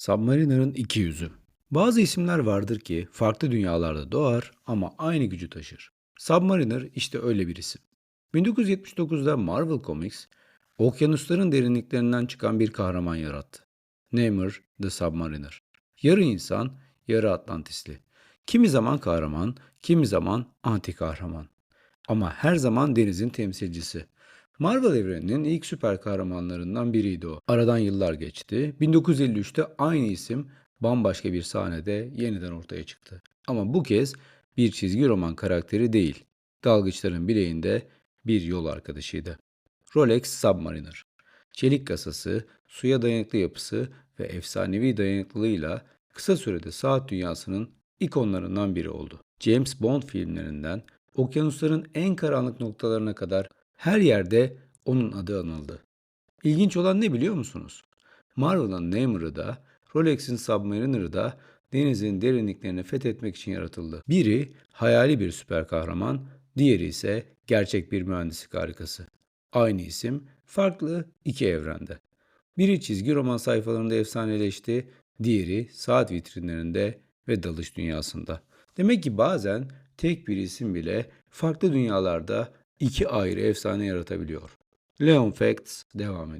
Submariner'ın iki yüzü. Bazı isimler vardır ki farklı dünyalarda doğar ama aynı gücü taşır. Submariner işte öyle bir isim. 1979'da Marvel Comics, okyanusların derinliklerinden çıkan bir kahraman yarattı. Namor the Submariner. Yarı insan, yarı Atlantisli. Kimi zaman kahraman, kimi zaman anti kahraman. Ama her zaman denizin temsilcisi. Marvel evreninin ilk süper kahramanlarından biriydi o. Aradan yıllar geçti. 1953'te aynı isim bambaşka bir sahnede yeniden ortaya çıktı. Ama bu kez bir çizgi roman karakteri değil. Dalgıçların bileğinde bir yol arkadaşıydı. Rolex Submariner. Çelik kasası, suya dayanıklı yapısı ve efsanevi dayanıklılığıyla kısa sürede saat dünyasının ikonlarından biri oldu. James Bond filmlerinden okyanusların en karanlık noktalarına kadar her yerde onun adı anıldı. İlginç olan ne biliyor musunuz? Marvel'ın Namor'ı da, Rolex'in Submariner'ı da denizin derinliklerini fethetmek için yaratıldı. Biri hayali bir süper kahraman, diğeri ise gerçek bir mühendislik harikası. Aynı isim, farklı iki evrende. Biri çizgi roman sayfalarında efsaneleşti, diğeri saat vitrinlerinde ve dalış dünyasında. Demek ki bazen tek bir isim bile farklı dünyalarda iki ayrı efsane yaratabiliyor. Leon Facts devam ediyor.